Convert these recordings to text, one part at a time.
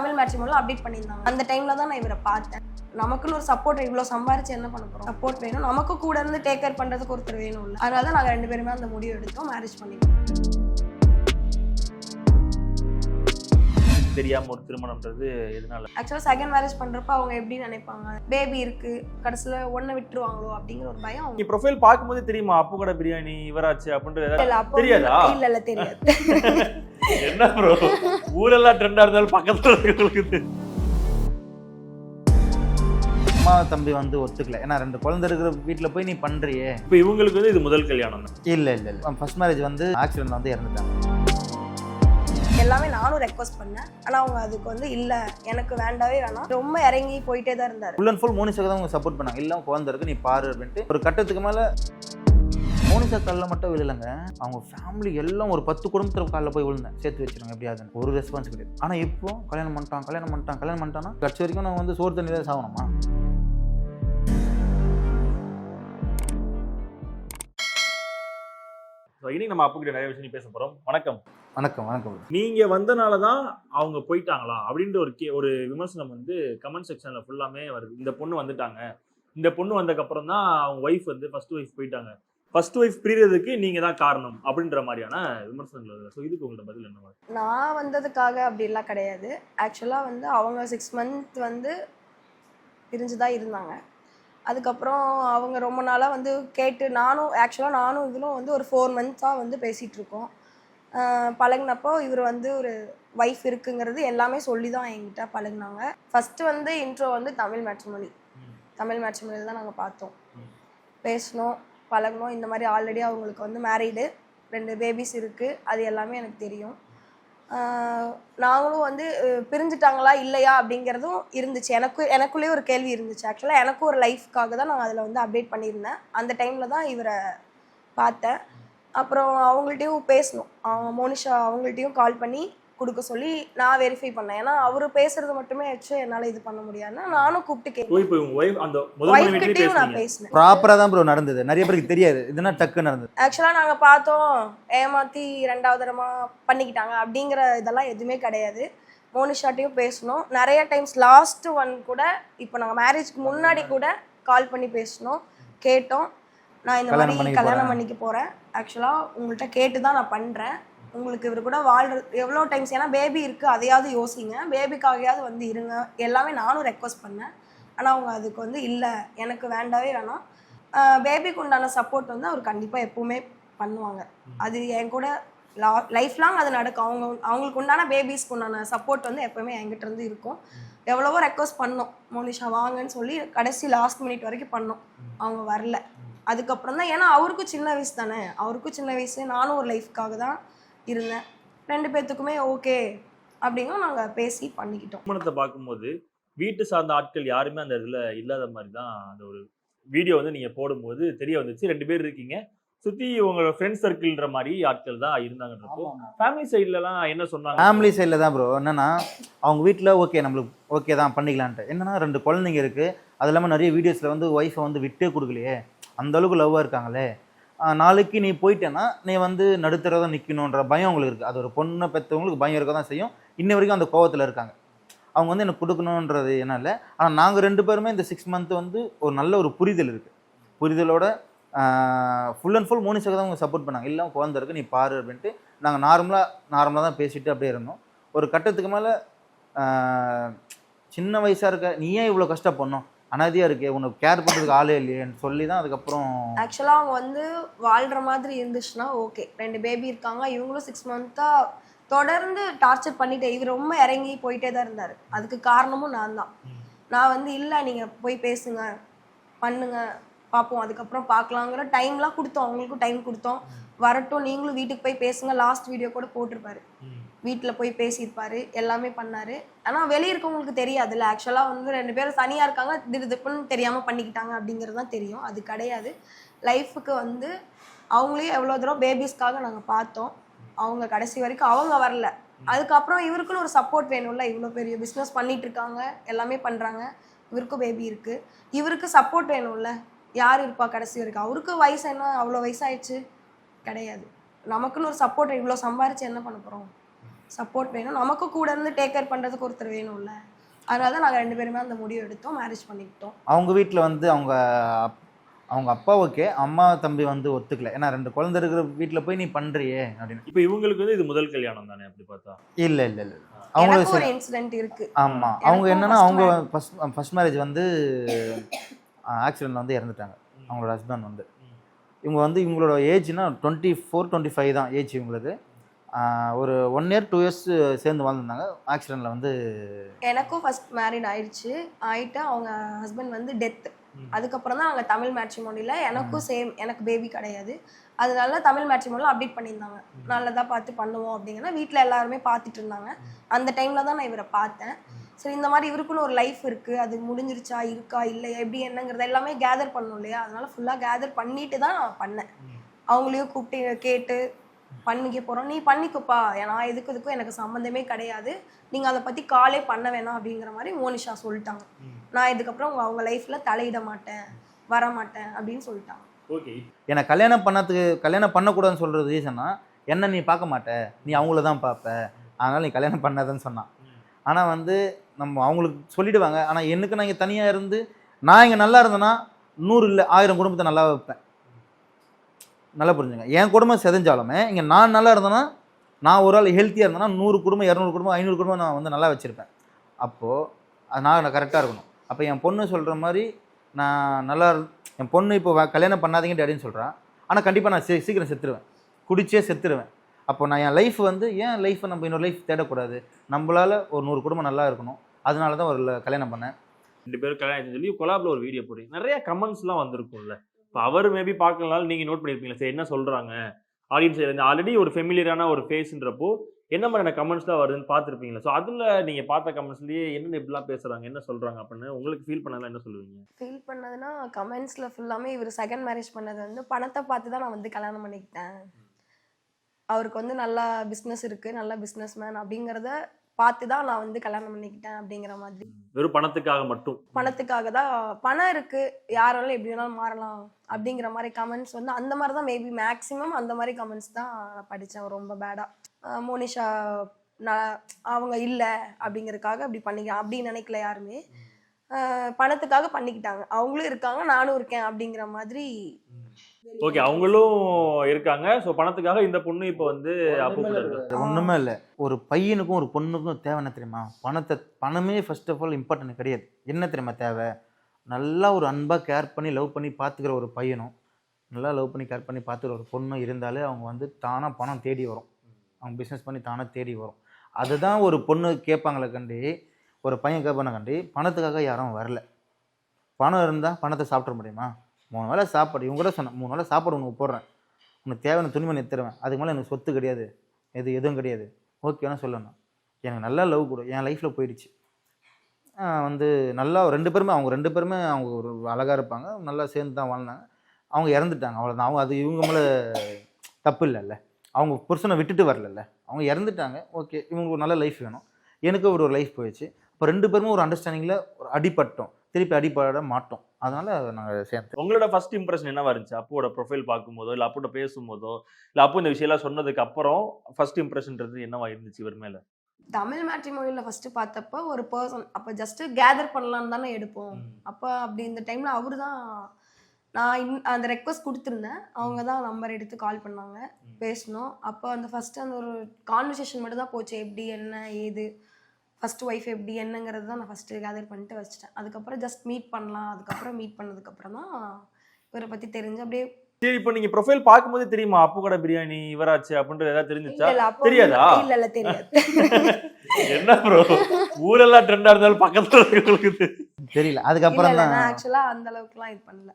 Tamil மேட்ரிமோனில் update பண்ணியிருந்தாங்க. அந்த டைமில் தான் நான் இவரை பார்த்தேன். நமக்குன்னு ஒரு சப்போர்ட் இவ்வளோ சம்பாரிச்சு என்ன பண்ண போகிறோம் சப்போர்ட் வேணும். நமக்கு கூட இருந்து டேக் கேர் பண்ணுறதுக்கு ஒருத்தர் வேணும் இல்லை. அதனால தான் நாங்கள் ரெண்டு பேருமே அந்த முடிவு எடுத்தோம். மேரேஜ் பண்ணிட்டோம். தெரியாம ஒரு திருமணம்ன்றது எதனால? ஆக்சுவலாக செகண்ட் மேரேஜ் பண்ணுறப்ப அவங்க எப்படி நினைப்பாங்க? பேபி இருக்கு. கடைசியில் ஒன்றை விட்டுருவாங்களோ அப்படிங்கிற ஒரு பயம் நீ ப்ரொஃபைல் பார்க்கும்போது தெரியுமா? அப்பு கடை பிரியாணி இவராச்சு அப்படின்றது தெரியாதா? இல்ல இல்ல தெரியாது. என்ன ப்ரோ ஊரெல்லாம் ட்ரெண்டா இருந்தாலும் பக்கத்துல இருக்கிறவங்களுக்கு அம்மா தம்பி வந்து ஒத்துக்கல. ஏன்னா ரெண்டு குழந்தை இருக்கிற வீட்டில் போய் நீ பண்றியே. இப்ப இவங்களுக்கு வந்து இது முதல் கல்யாணம். தான் இல்லை இல்லை. இல்லை ஃபர்ஸ்ட் மேரேஜ் வந்து ஆக்சிடென்ட் வந்து இறந்துட்டாங்க. எல்லாமே நானும் ரெக்வஸ்ட் பண்ணேன். ஆனா அவங்க அதுக்கு வந்து இல்ல. எனக்கு வேண்டாவே வேணாம். ரொம்ப இறங்கி போயிட்டே தான் இருந்தாரு. ஃபுல் அண்ட் ஃபுல் மோனிஷாக்கு தான் அவங்க சப்போர்ட் பண்ணாங்க. இல்லை குழந்தை இருக்கு நீ பாரு அப்படின்ட்டு. ஒரு கட்டத்துக்கு மேலே மோனிஷா காலில் மட்டும் விழலைங்க. அவங்க ஃபேமிலி எல்லாம் ஒரு பத்து குடும்பத்தில் காலில் போய் விழுந்தேன். சேர்த்து வச்சிருங்க எப்படியாதுன்னு. ஒரு ரெஸ்பான்ஸ் கிடையாது. ஆனால் இப்போ கல்யாணம் பண்ணிட்டான் கல்யாணம் பண்ணிட்டான் கல்யாணம் பண்ணிட்டான்னா கட்சி வரைக்கும் நான் வந்து சோறு தண்ணி தான் சாகணுமா? இன்னைக்கு நம்ம அப்பு நிறைய விஷயம் பேச போறோம். வணக்கம். வணக்கம் வணக்கம். நீங்க வந்தனால தான் அவங்க போயிட்டாங்களா? அப்படின்ற ஒரு கே ஒரு விமர்சனம் வந்து கமெண்ட் செக்ஷன்ல ஃபுல்லாமே வருது. இந்த பொண்ணு வந்துட்டாங்க. இந்த பொண்ணு வந்ததுக்கு அப்புறம் தான் அவங்க ஒய்ஃப் வந்து ஃபர்ஸ்ட் ஒய்ஃப் போயிட்டாங்க. ஃபர்ஸ்ட் ஒய்ஃப் பிரியறதுக்கு நீங்க தான் காரணம் அப்படின்ற மாதிரியான விமர்சனங்கள் வருது. ஸோ இதுக்கு உங்களோட பதில் என்ன நான் வந்ததுக்காக அப்படிலாம் கிடையாது. ஆக்சுவலா வந்து அவங்க சிக்ஸ் மந்த் வந்து பிரிஞ்சு தான் இருந்தாங்க. அதுக்கப்புறம் அவங்க ரொம்ப நாளாக வந்து கேட்டு நானும் ஆக்சுவலாக நானும் இவளும் வந்து ஒரு ஃபோர் மந்த்ஸாக வந்து பேசிகிட்டு இருக்கோம். ஆஹ் பழகுனப்போ இவர் வந்து ஒரு ஒய்ஃப் இருக்குங்கிறது எல்லாமே சொல்லி தான் என்கிட்ட பழகுனாங்க. ஃபஸ்ட்டு வந்து இன்ட்ரோ வந்து தமிழ் மேட்ச்மொழி தமிழ் மேட்ச்மொழியில் தான் நாங்கள் பார்த்தோம். பேசினோம். பழகணும். இந்த மாதிரி ஆல்ரெடி அவங்களுக்கு வந்து மேரீடு ரெண்டு பேபிஸ் இருக்குது அது எல்லாமே எனக்கு தெரியும். நாங்களும் வந்து பிரிஞ்சுட்டாங்களா இல்லையா அப்படிங்கிறதும் இருந்துச்சு. எனக்கு எனக்குள்ளேயே ஒரு கேள்வி இருந்துச்சு. ஆக்சுவலாக எனக்கும் ஒரு லைஃப்க்காக தான் நான் அதில் வந்து அப்டேட் பண்ணியிருந்தேன். அந்த டைமில் தான் இவரை பார்த்தேன். அப்புறம் அவங்கள்ட்டையும் பேசணும். அவங்க மோனிஷா அவங்கள்ட்டையும் கால் பண்ணி கொடுக்க சொல்லி நான் வெரிஃபை பண்ணேன். ஏன்னா அவர் பேசுறது மட்டுமே வச்சு என்னால் இது பண்ண முடியாதுன்னா நானும் கூப்பிட்டு கேட்டேன். நான் பேசுறீங்க பேசினேன். ப்ராப்பராக தான் ப்ரோ நடந்தது. நிறைய பேருக்கு தெரியாது. இதுனா டக்கு நடந்தது. ஆக்சுவலாக நாங்கள் பார்த்தோம் ஏமாற்றி ரெண்டாவது தரமா பண்ணிக்கிட்டாங்க அப்படிங்கிற இதெல்லாம் எதுவுமே கிடையாது. மோனிஷாட்டையும் பேசணும் நிறைய டைம்ஸ் லாஸ்ட் ஒன் கூட இப்போ நாங்கள் மேரேஜ்க்கு முன்னாடி கூட கால் பண்ணி பேசினோம். கேட்டோம். நான் இந்த மாதிரி கல்யாணம். பண்ணிக்க போகிறேன் ஆக்சுவலாக உங்கள்கிட்ட கேட்டு தான் நான் பண்ணுறேன் உங்களுக்கு இவர் கூட வாழ்றது எவ்வளோ டைம்ஸ் ஏன்னா பேபி இருக்குது அதையாவது யோசிங்க. பேபிக்காகையாவது வந்து இருங்க. எல்லாமே நானும் ரெக்வஸ்ட் பண்ணேன். ஆனால் அவங்க அதுக்கு வந்து இல்லை. எனக்கு வேண்டாவே வேணாம். பேபிக்கு உண்டான சப்போர்ட் வந்து அவர் கண்டிப்பாக எப்பவுமே பண்ணுவாங்க. அது என் கூட லா லைஃப் லாங் அது நடக்கும். அவங்க அவங்களுக்கு உண்டான பேபிஸ்க்கு உண்டான சப்போர்ட் வந்து எப்பவுமே என்கிட்ட இருந்து இருக்கும். எவ்வளவோ ரெக்வஸ்ட் பண்ணோம். மோனிஷா வாங்கன்னு சொல்லி கடைசி லாஸ்ட் மினிட் வரைக்கும் பண்ணோம். அவங்க வரல. அதுக்கப்புறம் தான் ஏன்னா அவருக்கும் சின்ன வயசு தானே. அவருக்கும் சின்ன வயசு. நானும் ஒரு லைஃப்க்காக தான் இருந்தேன். ரெண்டு பேர்த்துக்குமே ஓகே அப்படிங்கும் நாங்கள் பேசி பண்ணிக்கிட்டோம். திருமணத்தை பார்க்கும்போது வீட்டு சார்ந்த ஆட்கள் யாருமே அந்த இதுல இல்லாத மாதிரி தான் அந்த ஒரு வீடியோ வந்து நீங்க போடும்போது தெரிய வந்துச்சு. ரெண்டு பேர் இருக்கீங்க. சுத்தி உங்களோட ஃப்ரெண்ட் சர்க்கிள்ன்ற மாதிரி ஆட்கள் தான் இருந்தாங்கன்றப்போ ஃபேமிலி சைட்லலாம் என்ன சொன்னாங்க? ஃபேமிலி சைடில் தான் ப்ரோ என்னன்னா அவங்க வீட்டில் ஓகே நம்மளுக்கு ஓகே தான் பண்ணிக்கலான்ட்டு. என்னன்னா ரெண்டு குழந்தைங்க இருக்குது அது இல்லாமல் நிறைய வீடியோஸில் வந்து ஒய்ஃபை வந்து விட்டே கொடுக்கலையே. அந்த அளவுக்கு லவ்வாக இருக்காங்களே. நாளைக்கு நீ போயிட்டேன்னா நீ வந்து நடுத்தரதான் நிற்கணுன்ற பயம் உங்களுக்கு இருக்குது அது ஒரு பொண்ணை பெற்றவங்களுக்கு பயம் இருக்க தான் செய்யும். இன்ன வரைக்கும் அந்த கோவத்தில் இருக்காங்க. அவங்க வந்து எனக்கு கொடுக்கணுன்றது என்ன இல்லை. ஆனால் நாங்கள் ரெண்டு பேருமே இந்த சிக்ஸ் மந்த் வந்து ஒரு நல்ல ஒரு புரிதல் இருக்குது புரிதலோட ஃபுல் அண்ட் ஃபுல் மூணு தான் அவங்க சப்போர்ட் பண்ணாங்க. இல்லை குழந்தை இருக்கு நீ பாரு அப்படின்ட்டு நாங்கள் நார்மலாக நார்மலாக தான் பேசிட்டு அப்படியே இருந்தோம். ஒரு கட்டத்துக்கு மேலே சின்ன வயசாக இருக்க நீ ஏன் இவ்வளோ கஷ்டப்படணும்? அனாதையாக இருக்கே உனக்கு கேர் பண்ணுறதுக்கு ஆளே இல்லையேன்னு சொல்லி தான் அதுக்கப்புறம் ஆக்சுவலாக அவங்க வந்து வாழ்கிற மாதிரி இருந்துச்சுன்னா ஓகே ரெண்டு பேபி இருக்காங்க இவங்களும் சிக்ஸ் மந்த்தாக தொடர்ந்து டார்ச்சர் பண்ணிட்டே இவர் ரொம்ப இறங்கி போயிட்டே தான் இருந்தார். அதுக்கு காரணமும் நான் தான். நான் வந்து இல்லை நீங்கள் போய் பேசுங்க பண்ணுங்க பார்ப்போம் அதுக்கப்புறம் பார்க்கலாங்கிற டைம்லாம் கொடுத்தோம். அவங்களுக்கும் டைம் கொடுத்தோம். வரட்டும் நீங்களும் வீட்டுக்கு போய் பேசுங்க. லாஸ்ட் வீடியோ கூட போட்டிருப்பாரு. வீட்டில் போய் பேசியிருப்பார் எல்லாமே பண்ணார். ஆனால் வெளியே இருக்கவங்களுக்கு தெரியாதுல்ல. ஆக்சுவலாக வந்து ரெண்டு பேரும் தனியாக இருக்காங்க. திடுதிப்புன்னு தெரியாமல் பண்ணிக்கிட்டாங்க அப்படிங்கிறது தான் தெரியும். அது கிடையாது. லைஃபுக்கு வந்து அவங்களே எவ்வளோ தூரம் பேபிஸ்க்காக நாங்கள் பார்த்தோம். அவங்க கடைசி வரைக்கும் அவங்க வரல. அதுக்கப்புறம் இவருக்குன்னு ஒரு சப்போர்ட் வேணும்ல. இவ்வளோ பெரிய பிஸ்னஸ் பண்ணிட்டு இருக்காங்க எல்லாமே பண்ணுறாங்க இவருக்கும் பேபி இருக்குது இவருக்கு சப்போர்ட் வேணும்ல. யார் இருப்பா கடைசி வரைக்கும்? அவருக்கு வயசு என்ன? அவ்வளோ வயசாயிடுச்சு. கிடையாது. நமக்குன்னு ஒரு சப்போர்ட் இவ்வளோ சம்பாரிச்சு என்ன பண்ண போகிறோம் சப்போர்ட் வேணும். நமக்கும் கூட இருந்து டேக் கேர் பண்ணுறதுக்கு ஒருத்தர் வேணும்ல. அதனால தான் நாங்கள் ரெண்டு பேருமே அந்த முடிவு எடுத்தோம் மேரேஜ் பண்ணிக்கிட்டோம். அவங்க வீட்டில் வந்து அவங்க அப்- அவங்க அப்பா ஓகே அம்மா தம்பி வந்து ஒத்துக்கல. ஏன்னா ரெண்டு குழந்தை இருக்கிற வீட்டில் போய் நீ பண்ணுறியே அப்படின்னு. இப்போ இவங்களுக்கு வந்து இது முதல் கல்யாணம் தானே அப்படி பார்த்தா? இல்லை இல்லை இல்லை. எனக்கு அவங்களுக்கு ஒரு இன்சிடென்ட் இருக்கு. ஆமாம் எனக்கும் அவங்க என்னன்னா first அவங்க. ஃபஸ்ட் ஃபஸ்ட் மேரேஜ் வந்து ஆக்சிடென்ட்ல வந்து இறந்துட்டாங்க. அவங்களோட ஹஸ்பண்ட் வந்து. இவங்க வந்து இவங்களோட ஏஜ்னா டுவெண்ட்டி ஃபோர் டுவெண்ட்டி ஃபைவ் தான் ஏஜ் இவங்களுக்கு. ஒரு ஒன் இயர் டூ இயர்ஸ் சேர்ந்து வாழ்ந்துருந்தாங்க. ஆக்சிடெண்ட்டில் வந்து எனக்கும் ஃபர்ஸ்ட் மேரிட் ஆயிடுச்சு. ஆயிட்டு அவங்க ஹஸ்பண்ட் வந்து டெத். அதுக்கப்புறம் தான் அவங்க தமிழ் மேட்ரிமோனியில் எனக்கும் சேம் எனக்கு பேபி கிடையாது. அதனால தமிழ் மேட்ரிமோனியில் அப்டேட் பண்ணியிருந்தாங்க. நல்லதா பார்த்து பண்ணுவோம் அப்படிங்கன்னா வீட்டில் எல்லாருமே பார்த்துட்டு இருந்தாங்க. அந்த டைமில் தான் நான் இவரை பார்த்தேன். சரி இந்த மாதிரி இவருக்குன்னு ஒரு லைஃப் இருக்குது அது முடிஞ்சிருச்சா இருக்கா இல்லையா எப்படி என்னங்கிறத எல்லாமே கேதர் பண்ணணும் இல்லையா? அதனால ஃபுல்லாக கேதர் பண்ணிட்டு தான் நான் பண்ணேன். அவங்களையும் கூப்பிட்டு கேட்டு பண்ணிக்க போகிறோம் நீ பண்ணிக்கோப்பா. நான் எதுக்கு இதுக்கும் எனக்கு சம்மந்தமே கிடையாது. நீங்கள் அதை பற்றி காலே பண்ண வேணாம் அப்படிங்கிற மாதிரி மோனிஷா சொல்லிட்டாங்க. நான் இதுக்கப்புறம் அவங்க லைஃப்பில் தலையிட மாட்டேன். வர மாட்டேன் அப்படின்னு சொல்லிட்டாங்க. ஓகே. என்னை கல்யாணம் பண்ணதுக்கு கல்யாணம் பண்ணக்கூடாதுன்னு சொல்கிறது ரீசன்னா என்ன நீ பார்க்க மாட்ட. நீ அவங்கள தான் பார்ப்ப. அதனால் நீ கல்யாணம் பண்ணாதன்னு சொன்னான். ஆனால் வந்து நம்ம அவங்களுக்கு சொல்லிடுவாங்க. ஆனால் எனக்கு நான் இங்கே தனியாக இருந்து நான் இங்கே நல்லா இருந்தேன்னா நூறு இல்லை ஆயிரம் குடும்பத்தை நல்லா வைப்பேன். நல்லா புரிஞ்சுங்க. என் குடும்பம் செதஞ்சாலுமே இங்கே நான் நல்லா இருந்தேன்னா நான் ஒரு ஆள் ஹெல்த்தியாக இருந்தேன்னா நூறு குடும்பம் இரநூறு குடும்பம் ஐநூறு குடும்பம் நான் வந்து நல்லா வச்சுருப்பேன். அப்போது நான் நான் கரெக்டாக இருக்கணும். அப்போ என் பொண்ணு சொல்கிற மாதிரி நான் நல்லா என் பொண்ணு இப்போ கல்யாணம் பண்ணாதீங்க டேடின்னு சொல்கிறான் ஆனால் கண்டிப்பாக நான் சீ சீக்கிரம் செத்துருவேன். குடிச்சே செத்துருவேன். அப்போ நான் என் லைஃப் வந்து ஏன் லைஃப்பை நம்ம இன்னொரு லைஃப் தேடக்கூடாது? நம்மளால் ஒரு நூறு குடும்பம் நல்லா இருக்கணும். அதனால தான் ஒரு கல்யாணம் பண்ணேன். ரெண்டு பேரும் கல்யாணம் சொல்லி கொலாப்ல ஒரு வீடியோ போடுறீங்க நிறைய கமெண்ட்ஸ்லாம் வந்திருக்கும்ல. இப்போ அவர் மேபி பார்க்கலனாலும் நீங்க நோட் பண்ணியிருப்பீங்களா சரி என்ன சொல்றாங்க? ஆடியன்ஸ் ஆல்ரெடி ஒரு ஃபெமிலியரான ஒரு ஃபேஸ்ன்றப்போ என்ன மாதிரியான கமெண்ட்ஸ்லாம் வருதுன்னு பார்த்துருப்பீங்களா? ஸோ அதில் நீங்க பார்த்த கமெண்ட்ஸ்லயே என்னென்ன இப்படிலாம் பேசுறாங்க? என்ன சொல்றாங்க அப்படின்னு உங்களுக்கு ஃபீல் பண்ணலாம் என்ன சொல்லுவீங்க? ஃபீல் பண்ணதுன்னா கமெண்ட்ஸில் ஃபுல்லாமே இவர் செகண்ட் மேரேஜ் பண்ணது வந்து பணத்தை பார்த்து தான் நான் வந்து கல்யாணம் பண்ணிக்கிட்டேன். அவருக்கு வந்து நல்லா பிஸ்னஸ் இருக்குது நல்ல பிஸ்னஸ் மேன் அப்படிங்கிறத பார்த்து தான் நான் வந்து கல்யாணம் பண்ணிக்கிட்டேன் அப்படிங்கிற மாதிரி. வெறும் பணத்துக்காக மட்டும். பணத்துக்காக தான் பணம் இருக்கு. யாராலும் எப்படி வேணாலும் மாறலாம் அப்படிங்கிற மாதிரி கமெண்ட்ஸ் வந்து அந்த மாதிரி தான் மேபி மேக்ஸிமம் அந்த மாதிரி கமெண்ட்ஸ் தான் நான் படித்தேன் ரொம்ப பேடாக மோனிஷா நான் அவங்க இல்லை அப்படிங்கறதுக்காக அப்படி பண்ணிக்க அப்படி நினைக்கல யாருமே. பணத்துக்காக பண்ணிக்கிட்டாங்க. அவங்களும் இருக்காங்க. நானும் இருக்கேன் அப்படிங்கிற மாதிரி ஓகே அவங்களும் இருக்காங்க. ஸோ பணத்துக்காக இந்த பொண்ணு இப்போ வந்து ஒன்றுமே இல்லை ஒரு பையனுக்கும் ஒரு பொண்ணுக்கும் தேவை என்ன தெரியுமா? பணத்தை பணமே ஃபர்ஸ்ட் ஆஃப் ஆல் இம்பார்ட்டன்ட் கிடையாது. என்ன தெரியுமா தேவை? நல்லா ஒரு அன்பாக கேர் பண்ணி லவ் பண்ணி பார்த்துக்கிற ஒரு பையனும் நல்லா லவ் பண்ணி கேர் பண்ணி பார்த்துக்கிற ஒரு பொண்ணும் இருந்தாலே அவங்க வந்து தானாக பணம் தேடி வரும். அவங்க பிஸ்னஸ் பண்ணி தானாக தேடி வரும். அதுதான் ஒரு பொண்ணு கேட்பாங்களே கண்டி ஒரு பையன் கேட்பான கண்டி பணத்துக்காக யாரும் வரல. பணம் இருந்தால் பணத்தை சாப்பிட முடியுமா? மூணு வேளை சாப்பாடு இவங்க கூட சொன்னேன் மூணு வேளை சாப்பாடு உனக்கு போடுறேன். உனக்கு தேவையான துணிமணி எடுத்துருவேன் அதுக்கு மேலே எனக்கு சொத்து கிடையாது. எது எதுவும் கிடையாது. ஓகேன்னு சொல்லணும். எனக்கு நல்லா லவ் கொடு என் லைஃப்பில் போயிடுச்சு. வந்து நல்லா ரெண்டு பேருமே அவங்க ரெண்டு பேருமே அவங்க ஒரு அழகாக இருப்பாங்க. நல்லா சேர்ந்து தான் வாழ்ந்தாங்க. அவங்க இறந்துட்டாங்க அவ்வளோதான் அவங்க அது இவங்க மேலே தப்பு இல்லைல்ல. அவங்க புருஷனை விட்டுட்டு வரலல்ல. அவங்க இறந்துட்டாங்க. ஓகே இவங்களுக்கு ஒரு நல்ல லைஃப் வேணும். எனக்கு ஒரு ஒரு லைஃப் போயிடுச்சு. இப்போ ரெண்டு பேருமே ஒரு அண்டர்ஸ்டாண்டிங்கில் ஒரு அடிபட்டோம். திருப்பி அடிபட மாட்டோம். அதனால் நாங்கள் சேர்ந்து உங்களோட ஃபர்ஸ்ட் இம்ப்ரெஷன் என்னவா இருந்துச்சு? அப்புவோட ப்ரொஃபைல் பார்க்கும்போதோ இல்லை அப்புவோட பேசும்போதோ இல்லை அப்பு இந்த விஷயம்லாம் சொன்னதுக்கு அப்புறம் ஃபர்ஸ்ட் இம்ப்ரெஷன்ன்றது என்னவா இருந்துச்சு இவர் மேல? தமிழ் மேட்ரிமோனியில் ஃபர்ஸ்ட் பார்த்தப்ப ஒரு பர்சன் அப்போ ஜஸ்ட் கேதர் பண்ணலான்னு தானே எடுப்போம். அப்போ அப்படி இந்த டைமில் அவரு தான் நான் இன் அந்த ரெக்வஸ்ட் கொடுத்துருந்தேன். அவங்க தான் நம்பர் எடுத்து கால் பண்ணாங்க. பேசணும் அப்போ அந்த ஃபஸ்ட்டு அந்த ஒரு கான்வர்சேஷன் மட்டும் தான் போச்சு. எப்படி என்ன ஏது? ஃபர்ஸ்ட் ஒய்ஃப் எப்படி என்னங்கிறது தான் நான் ஃபஸ்ட்டு கேதர் பண்ணிட்டு வச்சிட்டேன். அதுக்கப்புறம் ஜஸ்ட் மீட் பண்ணலாம். அதுக்கப்புறம் மீட் பண்ணதுக்கப்புறம் தான் இவரை பற்றி தெரிஞ்சு அப்படியே சரி இப்போ நீங்க ப்ரொஃபைல் பார்க்கும்போது தெரியுமா? அப்பு கடை பிரியாணி இவராச்சு அப்படின்றது ஏதாவது தெரிஞ்சுச்சா? இல்ல இல்ல அப்போ தெரியாதா? இல்ல இல்ல தெரியாது. என்ன ப்ரோ ஊரெல்லாம் ட்ரெண்டா இருந்தாலும் பக்கத்துல தெரியும். தெரியல. அதுக்கப்புறம் தான் நான் ஆக்சுவலா அந்த அளவுக்குலாம் இது பண்ணல.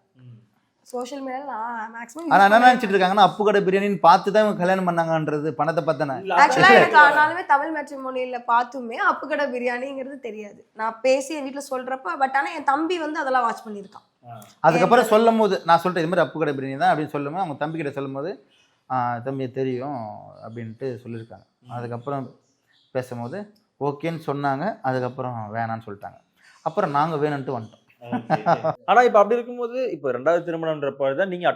சோஷியல் மீடியால நான் மேக்ஸிமம் ஆனால் என்ன நினச்சிட்டு இருக்காங்கன்னா அப்பு கடை பிரியாணின்னு பார்த்து தான் இவங்க கல்யாணம் பண்ணாங்கன்றது பணத்தை பார்த்தானே இல்ல, ஆக்சுவலா எனக்கு ஆனாலுமே தமிழ் மேட்ரிமோனியில பார்த்துமே அப்பு கடை பிரியாணிங்கிறது தெரியாது. நான் பேசி என் வீட்ல சொல்றப்ப பட் ஆனா என் தம்பி வந்து அதெல்லாம் வாட்ச் பண்ணியிருக்கான். அதுக்கப்புறம் சொல்லும் போது நான் சொல்லிட்டேன் இது மாதிரி அப்பு கடை பிரியாணி தான் அப்படின்னு சொல்லும்போது அவங்க தம்பி கிட்ட சொல்லும் போது "ஆ, தம்பி தெரியும் அப்படின்ட்டு சொல்லியிருக்காங்க. அதுக்கப்புறம் பேசும்போது ஓகேன்னு சொன்னாங்க அதுக்கப்புறம் வேணான்னு சொல்லிட்டாங்க. அப்புறம் நாங்கள் வேணும்ன்ட்டு வந்துட்டோம். ஆனா இப்ப அப்படி இருக்கும்போது இப்போ ரெண்டாவது திருமணம்ன்றப்போ தான் நீங்க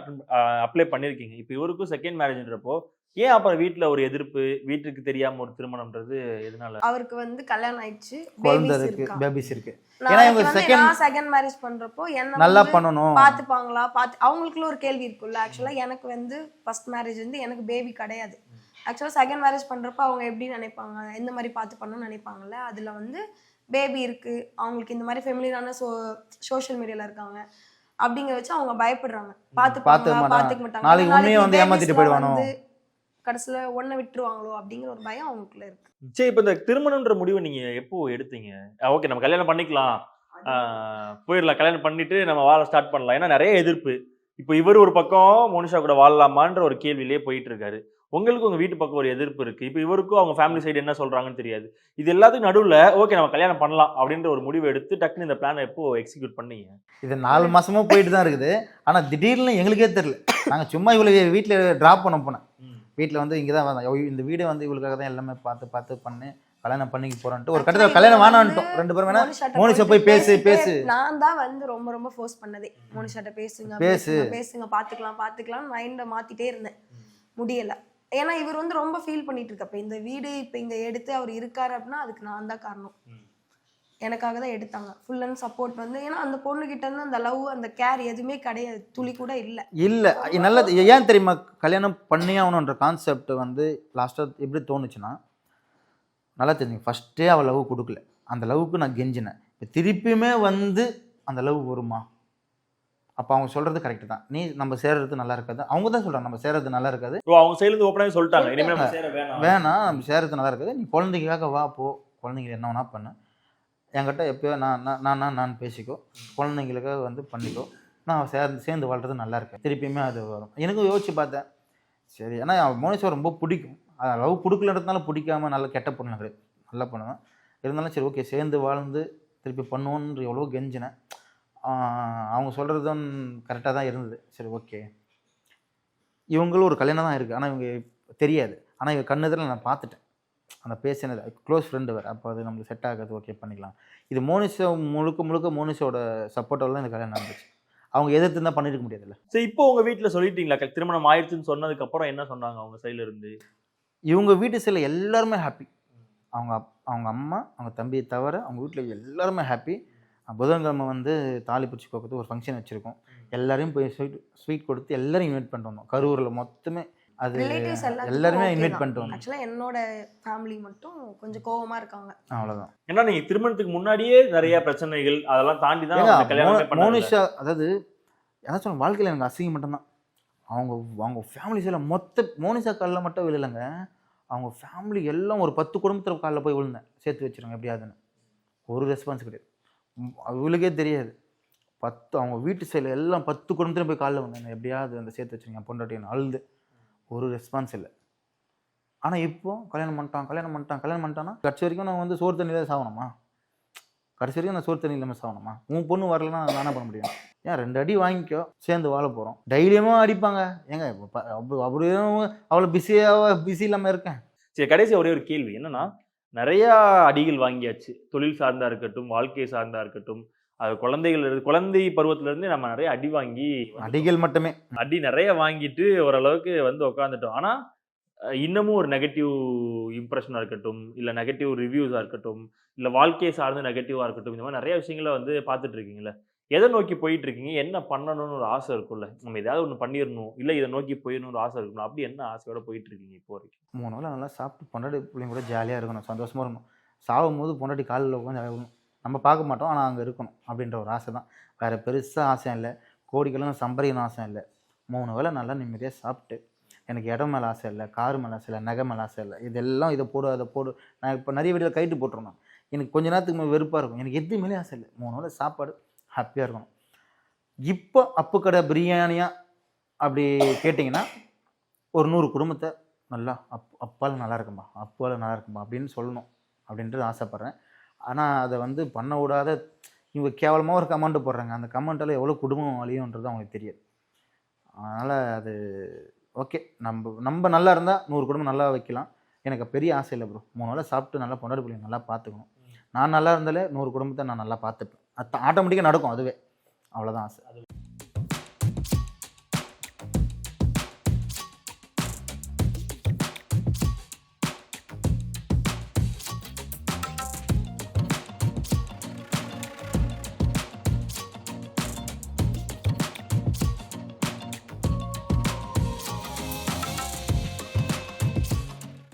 அப்ளை பண்ணிருக்கீங்க. இப்போ இவருக்கும் செகண்ட் மேரேஜ்ன்றப்போ ஏன் அப்புறம் வீட்ல ஒரு எதிர்ப்பு வீட்டுக்கு தெரியாம ஒரு திருமணம்ன்றது எதனால? அவருக்கு வந்து கல்யாணம் ஆயிடுச்சு குழந்தை பேபிஸ் இருக்கு இருக்கா? பேபிஸ் இருக்கு. ஏன்னா இவங்க நான் செகண்ட் மேரேஜ் பண்றப்போ என்ன நல்லா வந்து பண்ணணும். பாத்துப்பாங்களா? பாத்து அவங்களுக்குள்ள ஒரு கேள்வி இருக்குல்ல ஆக்சுவலா எனக்கு வந்து ஃபர்ஸ்ட் மேரேஜ் வந்து எனக்கு பேபி கிடையாது. ஆக்சுவலா செகண்ட் மேரேஜ் பண்றப்ப அவங்க எப்படி நினைப்பாங்க? எந்த மாதிரி பார்த்து பண்ணணும்னு நினைப்பாங்கல்ல? அதுல வந்து பேபி இருக்கு அவங்களுக்கு இந்த மாதிரி ஃபெமிலியான சோ சோஷியல் மீடியால இருக்காங்க. அப்படிங்க வச்சு அவங்க பயப்படுறாங்க. பார்த்துக்க பாத்துப்பாங்களா மாட்டாங்க. நாளைக்கு உன்னையும் வந்து ஏமாத்திட்டு போயிடுவானோ? கடைசியில ஒன்ன விட்டுருவாங்களோ அப்படிங்கிற ஒரு பயம் அவங்களுக்குள்ள இருக்கு. சரி இப்ப இந்த திருமணம்ன்ற முடிவை நீங்க எப்போ எடுத்தீங்க? ஓகே நம்ம கல்யாணம் பண்ணிக்கலாம். ஆஹ் போயிடலாம் கல்யாணம் பண்ணிட்டு நம்ம வாழ ஸ்டார்ட் பண்ணலாம். ஏன்னா நிறைய எதிர்ப்பு. இப்போ இவர் ஒரு பக்கம் மோனிஷா கூட வாழலாமான்ற ஒரு கேள்வியிலே போயிட்டு இருக்காரு. உங்களுக்கு உங்க வீட்டு பக்கம் ஒரு எதிர்ப்பு இருக்கு. இப்போ இவருக்கும் அவங்க ஃபேமிலி சைடு என்ன சொல்றாங்கன்னு தெரியாது. இது எல்லாத்துக்கும் நடுவுல ஓகே நம்ம கல்யாணம் பண்ணலாம் அப்படின்ற ஒரு முடிவு எடுத்து டக்குன்னு இந்த பிளானை எப்போ எக்ஸிக்யூட் பண்ணீங்க? இது நாலு மாசமா போயிட்டு தான் இருக்குது. ஆனா திடீர்னு எங்களுக்கே தெரியல. நாங்க சும்மா இவ்வளவு வீட்டுல டிராப் பண்ண போனேன். வீட்டில் வந்து இங்கே தான் வந்தேன். ஐயோ, இந்த வீடை வந்து இவளுக்காக தான் எல்லாமே பார்த்து பார்த்து பண்ணி கல்யாணம் பண்ணிக்க போறேன்ட்டு. ஒரு கட்டத்தில் கல்யாணம் வேணான்ட்டோம் ரெண்டு பேரும் வேணா மோனிஷா போய் பேசு, பேசு. நான் தான் வந்து ரொம்ப ரொம்ப ஃபோர்ஸ் பண்ணதே. மோனிஷாட்ட பேசுங்க பேசு. பேசுங்க பேசுங்க பாத்துக்கலாம் பாத்துக்கலாம் மைண்ட மாத்திட்டே இருந்தேன். முடியல. ஏன்னா இவர் வந்து ரொம்ப ஃபீல் பண்ணிட்டு இருக்கப்ப இந்த வீடு இப்ப இங்க எடுத்து அவர் இருக்காரு அப்படின்னா அதுக்கு நான் தான் காரணம். எனக்காக தான் எடுத்தாங்க. ஃபுல் அண்ட் சப்போர்ட் வந்து ஏன்னா அந்த பொண்ணு கிட்ட இருந்து அந்த லவ் அந்த கேர் எதுவுமே கிடையாது. துளி கூட இல்ல. இல்லை. நல்லது. ஏன் தெரியுமா? கல்யாணம் பண்ணி ஆகணுன்ற கான்செப்ட் வந்து லாஸ்ட்டாக எப்படி தோணுச்சுன்னா நல்லா தெரிஞ்சுங்க. ஃபஸ்ட்டே அவள் லவ் கொடுக்கல. அந்த லவ்வுக்கு நான் கெஞ்சினேன். இப்போ திருப்பியுமே வந்து அந்த லவ் வருமா? அப்போ அவங்க சொல்கிறது கரெக்டு தான். நீ நம்ம சேர்றது நல்லா இருக்காது. அவங்க தான் சொல்கிறாங்க நம்ம சேர்றது நல்லா இருக்காது. அவங்க சைடுல இருந்து ஓப்பனாவே சொல்லிட்டாங்க. இனிமே நம்ம சேர வேணாம். வேணாம் நம்ம சேர்றது நல்லா இருக்காது. நீ குழந்தைக்காக வா போ. குழந்தைங்க என்ன வேணா பண்ணு. என்கிட்ட எப்பயோ நான் நான் நான் பேசிக்கோ குழந்தைங்களுக்காக வந்து பண்ணிக்கோ. நான் சேர்ந்து சேர்ந்து வாழ்றது நல்லா இருக்கு திருப்பியுமே அது வரும். எனக்கும் யோசிச்சு பார்த்தேன். சரி ஏன்னா மோனிஷா ரொம்ப பிடிக்கும். லவ் கொடுக்கலன்றதுனால பிடிக்காம நல்ல கெட்ட பொண்ணு கிடையாது. நல்லா பண்ணுவேன். இருந்தாலும் சரி ஓகே சேர்ந்து வாழ்ந்து திருப்பி பண்ணுவோன்ற எவ்வளோ கெஞ்சினேன். அவங்க சொல்கிறதும் கரெக்டாக தான் இருந்தது. சரி ஓகே இவங்களும் ஒரு கல்யாணம் தான் இருக்குது ஆனால் இவங்க தெரியாது. ஆனால் இவங்க கண்ணுதில் நான் பார்த்துட்டேன். அந்த பேசினது. க்ளோஸ் ஃப்ரெண்டு வேறு. அப்போ அது நம்மளுக்கு செட் ஆகாது. ஓகே பண்ணிக்கலாம். இது மோனிஷா முழுக்க முழுக்க மோனிஷோட சப்போர்ட்டால் தான் இந்த கல்யாணம் நடந்துச்சு. அவங்க எதிர்த்து இருந்தால் பண்ணிருக்க முடியாதுல்ல. சரி இப்போ உங்க வீட்ல சொல்லிட்டீங்களா? க- திருமணம் ஆயிடுச்சுன்னு சொன்னதுக்கு அப்புறம் என்ன சொன்னாங்க அவங்க சைடுல இருந்து? இவங்க வீட்டு சைடில் எல்லாருமே ஹாப்பி அவங்க அப் அவங்க அம்மா அவங்க தம்பியை தவிர அவங்க வீட்டில் எல்லாருமே ஹாப்பி புதன்கிழமை வந்து தாலி பிடிச்சி கோக்கத்து ஒரு ஃபங்க்ஷன் வச்சுருக்கோம். எல்லாரையும் போய் ஸ்வீட் ஸ்வீட் கொடுத்து எல்லாரையும் இன்வைட் பண்ணிட்டு வந்தோம். கரூரில் மொத்தமே அது எல்லாருமே இன்வைட் பண்ணிட்டு வந்தோம். ஆக்சுவலா என்னோட ஃபேமிலி மட்டும் கொஞ்சம் கோவமா இருக்காங்க. அவ்வளோதான் ஏன்னா நீங்க திருமணத்துக்கு முன்னாடியே நிறைய பிரச்சனைகள் அதெல்லாம் தாண்டி தான் மோனிஷா அதாவது என்ன சொல்ல வாழ்க்கையில் எனக்கு அசிங்கம் மட்டும்தான். அவங்க அவங்க ஃபேமிலி சைடில் மொத்த மோனிஷா காலில் மட்டும் விழலைங்க. அவங்க ஃபேமிலி எல்லாம் ஒரு பத்து குடும்பத்தில் காலில் போய் விழுந்தேன். சேர்த்து வச்சிருங்க எப்படியாதுன்னு ஒரு ரெஸ்பான்ஸ் கிடையாது. அவளுக்கே தெரியாது. பத்து அவங்க வீட்டு சைடில் எல்லாம் பத்து குடும்பத்திலும் போய் காலைல வந்தாங்க எப்படியாவது அந்த சேர்த்து வச்சுருங்க பொண்டாட்டின்னு அழுது. ஒரு ரெஸ்பான்ஸ் இல்லை. ஆனால் இப்போ கல்யாணம் பண்ணிட்டான் கல்யாணம் பண்ணிட்டான் கல்யாணம் பண்ணிட்டான்னா கடைசி வரைக்கும் நான் வந்து சோறு தண்ணியில் சாகணுமா? கடைசி வரைக்கும் நான் சோறு தண்ணி இல்லாமல் சாகணுமா? உன் பொண்ணு வரலன்னா நான் என்ன பண்ண முடியும்? ஏன் ரெண்டு அடி வாங்கிக்கோ சேர்ந்து வாழ போகிறோம் டெய்லியுமே அடிப்பாங்க. ஏங்க இப்போ அப்படியும் அப்படியே அவ்வளோ பிஸியாக பிஸி இல்லாமல் இருக்கேன். சரி கடைசி ஒரே ஒரு கேள்வி. என்னன்னா நிறைய அடிகள் வாங்கியாச்சு. தொழில் சார்ந்தா இருக்கட்டும் வாழ்க்கை சார்ந்தா இருக்கட்டும் அது குழந்தைகள் குழந்தை பருவத்துல இருந்து நம்ம நிறைய அடி வாங்கி அடிகள் மட்டுமே. அடி நிறைய வாங்கிட்டு ஓரளவுக்கு வந்து உட்காந்துட்டோம் ஆனா அஹ், இன்னமும் ஒரு நெகட்டிவ் இம்ப்ரெஷனா இருக்கட்டும் இல்ல நெகட்டிவ் ரிவ்யூஸா இருக்கட்டும் இல்ல வாழ்க்கையை சார்ந்த நெகட்டிவா இருக்கட்டும் இந்த மாதிரி நிறைய விஷயங்களை வந்து பார்த்துட்டு இருக்கீங்களே எதை நோக்கி போயிட்டு இருக்கீங்க என்ன பண்ணணும்னு ஒரு ஆசை இருக்கும்ல. நம்ம ஏதாவது ஒன்று பண்ணிடணும் இல்லை இதை நோக்கி போயிடணும் ஒரு ஆசை இருக்கணும் அப்படி என்ன ஆசையோட போயிட்டு இருக்கீங்க இப்போ வரைக்கும்? மூணு வேளை நல்லா சாப்பிட்டு பொண்டாட்டி பிள்ளைங்க கூட ஜாலியாக இருக்கணும். சந்தோஷமாக இருக்கணும். சாகும் போது பொண்டாட்டி காலில் உட்காந்து ஆகணும் நம்ம பார்க்க மாட்டோம். ஆனால் அங்கே இருக்கணும் அப்படின்ற ஒரு ஆசை தான். வேறு பெருசாக ஆசை இல்லை. கோடிக்கெல்லாம் சம்பாதிக்கணும் ஆசை இல்லை. மூணு வேளை நல்லா நிம்மதியாக சாப்பிட்டு எனக்கு இடம் மேலே ஆசை இல்லை கார் மேலே ஆசை இல்லை நகை மேலே ஆசை இல்லை. இதெல்லாம் இதை போடு அதை போடு. நான் இப்போ நிறைய வீடியோ கைட்டு போட்டுருந்தோம். எனக்கு கொஞ்ச நேரத்துக்கு மேலே வெறுப்பாக இருக்கும். எனக்கு எதுவுமே ஆசை இல்லை. மூணு வேளை சாப்பாடு. ஹாப்பியாக இருக்கணும். இப்போ அப்பு கடை பிரியாணியாக அப்படி கேட்டிங்கன்னா ஒரு நூறு குடும்பத்தை நல்லா அப் அப்பால் நல்லா இருக்கும்பா அப்பால் நல்லா இருக்கும்பா அப்படின்னு சொல்லணும் அப்படின்றது ஆசைப்பட்றேன். ஆனால் அதை வந்து பண்ண விடாத இவங்க கேவலமாக ஒரு கமெண்ட் போடுறாங்க. அந்த கமெண்ட்டால் எவ்வளோ குடும்பம் அழியுன்றது அவங்களுக்கு தெரியாது. அதனால் அது ஓகே நம்ம நம்ம நல்லா இருந்தால் நூறு குடும்பம் நல்லா வைக்கலாம். எனக்கு பெரிய ஆசை இல்லை ப்ரோ மூணு வேளை சாப்பிட்டு நல்லா பொண்டாடி பிள்ளைங்க நல்லா பார்த்துக்கணும். நான் நல்லா இருந்தாலே நூறு குடும்பத்தை நான் நல்லா பார்த்துப்பேன். ஆட்டோமேட்டிக்காக நடக்கும் அதுவே. அவ்வளோதான் ஆசை